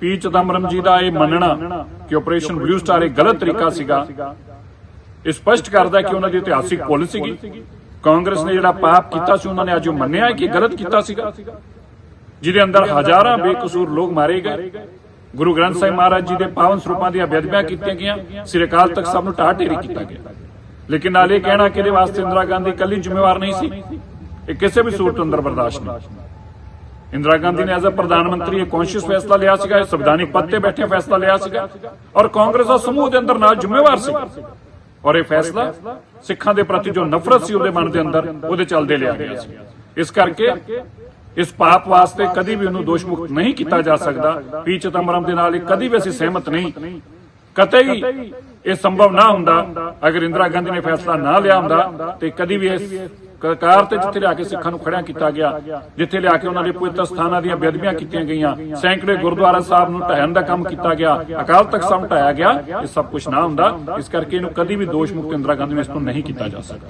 ਪੀ ਚਦੰਬਰਮ ਜੀ ਦਾ ਇਹ ਮੰਨਣਾ ਕਿ ਆਪਰੇਸ਼ਨ ਬਲੂ ਸਟਾਰ ਇੱਕ ਗਲਤ ਤਰੀਕਾ ਸੀਗਾ। ਇਹ ਸਪਸ਼ਟ ਕਰਦਾ ਕਿ ਉਹਨਾਂ ਦੀ ਇਤਿਹਾਸਿਕ ਭੁੱਲ ਸੀਗੀ। ਕਾਂਗਰਸ ਨੇ ਜਿਹੜਾ ਪਾਪ ਕੀਤਾ ਸੀ, ਉਹਨਾਂ ਨੇ ਅੱਜ ਉਹ ਮੰਨਿਆ ਕਿ ਗਲਤ ਕੀਤਾ ਸੀਗਾ। ਜਿਹਦੇ ਅੰਦਰ ਹਜ਼ਾਰਾਂ ਬੇਕਸੂਰ ਲੋਕ ਮਾਰੇ ਗਏ। ਗੁਰੂ ਗ੍ਰੰਥ ਸਾਹਿਬ ਮਹਾਰਾਜ ਜੀ ਦੇ ਪਾਵਨ ਸਰੂਪਾਂ ਦੀਆਂ ਬੇਅਦਬੀਆਂ ਕੀਤੀਆਂ ਗਈਆਂ। ਸ੍ਰੀ ਅਕਾਲ ਤਖਤ ਸਾਹਿਬ ਨੂੰ ਢਾਹ ਢੇਰੀ ਕੀਤਾ ਗਿਆ। ਲੇਕਿਨ ਨਾਲ ਇਹ ਕਹਿਣਾ ਕਿ ਇਹਦੇ ਵਾਸਤੇ ਇੰਦਰਾ ਗਾਂਧੀ ਇਕੱਲੀ ਜ਼ਿੰਮੇਵਾਰ ਨਹੀਂ ਸੀ। ਇਹ ਕਿਸੇ ਵੀ ਸੂਰਤ ਅੰਦਰ ਬਰਦਾਸ਼ਤ ਨਹੀਂ। ਇੰਦਰਾ ਗਾਂਧੀ ਨੇ ਐਜ਼ ਅ ਪ੍ਰਧਾਨ ਮੰਤਰੀ ਇਹ ਕੌਨਸ਼ੀਅਸ ਫੈਸਲਾ ਲਿਆ ਸੀਗਾ, ਇਹ ਸੰਵਿਧਾਨਿਕ ਪਦ ਤੇ ਬੈਠੇ ਫੈਸਲਾ ਲਿਆ ਸੀਗਾ ਔਰ ਕਾਂਗਰਸ ਦਾ ਸਮੂਹ ਦੇ ਅੰਦਰ ਨਾਲ ਜ਼ਿੰਮੇਵਾਰ ਸੀ। ਔਰ ਇਹ ਫੈਸਲਾ ਸਿੱਖਾਂ ਦੇ ਪ੍ਰਤੀ ਜੋ ਨਫ਼ਰਤ ਸੀ ਉਹਦੇ ਮਨ ਦੇ ਅੰਦਰ, ਉਹਦੇ ਚੱਲਦੇ ਲਿਆ ਗਿਆ ਸੀ। ਇਸ ਕਰਕੇ ਇਸ ਪਾਪ ਵਾਸਤੇ ਕਦੀ ਵੀ ਉਹਨੂੰ ਦੋਸ਼ ਮੁਕਤ ਨਹੀਂ ਕੀਤਾ ਜਾ ਸਕਦਾ। ਪੀ ਚਿਦੰਬਰਮ ਦੇ ਨਾਲ ਇਹ ਕਦੀ ਵੀ ਅਸੀਂ ਸਹਿਮਤ ਨਹੀਂ। ਕਤਈ, ਇਹ ਸੰਭਵ ਨਾ ਹੁੰਦਾ। ਅਗਰ ਇੰਦਰਾ ਗਾਂਧੀ ਨੇ ਫੈਸਲਾ ਨਾ ਲਿਆ ਹੁੰਦਾ, ਤੇ ਕਦੀ ਵੀ ਇਸ ਸਰਕਾਰ ਤੇ ਜਿੱਥੇ ਲਿਆ ਕੇ ਸਿੱਖਾਂ ਨੂੰ ਖੜਿਆ ਕੀਤਾ ਗਿਆ, ਜਿੱਥੇ ਲਿਆ ਕੇ ਉਹਨਾਂ ਦੇ ਪਵਿੱਤਰ ਸਥਾਨਾਂ ਦੀਆਂ ਬੇਅਦਬੀਆਂ ਕੀਤੀਆਂ ਗਈਆਂ, ਸੈਂਕੜੇ ਗੁਰਦੁਆਰਾ ਸਾਹਿਬ ਨੂੰ ਢਹਿਣ ਦਾ ਕੰਮ ਕੀਤਾ ਗਿਆ, ਅਕਾਲ ਤਖਤ ਸਾਹਿਬ ਢਾਇਆ ਗਿਆ, ਇਹ ਸਭ ਕੁਝ ਨਾ ਹੁੰਦਾ। ਇਸ ਕਰਕੇ ਇਹਨੂੰ ਕਦੀ ਵੀ ਦੋਸ਼ ਮੁਕਤ ਇੰਦਰਾ ਗਾਂਧੀ ਨੇ ਇਸ ਤੋਂ ਨਹੀਂ ਕੀਤਾ ਜਾ ਸਕਦਾ।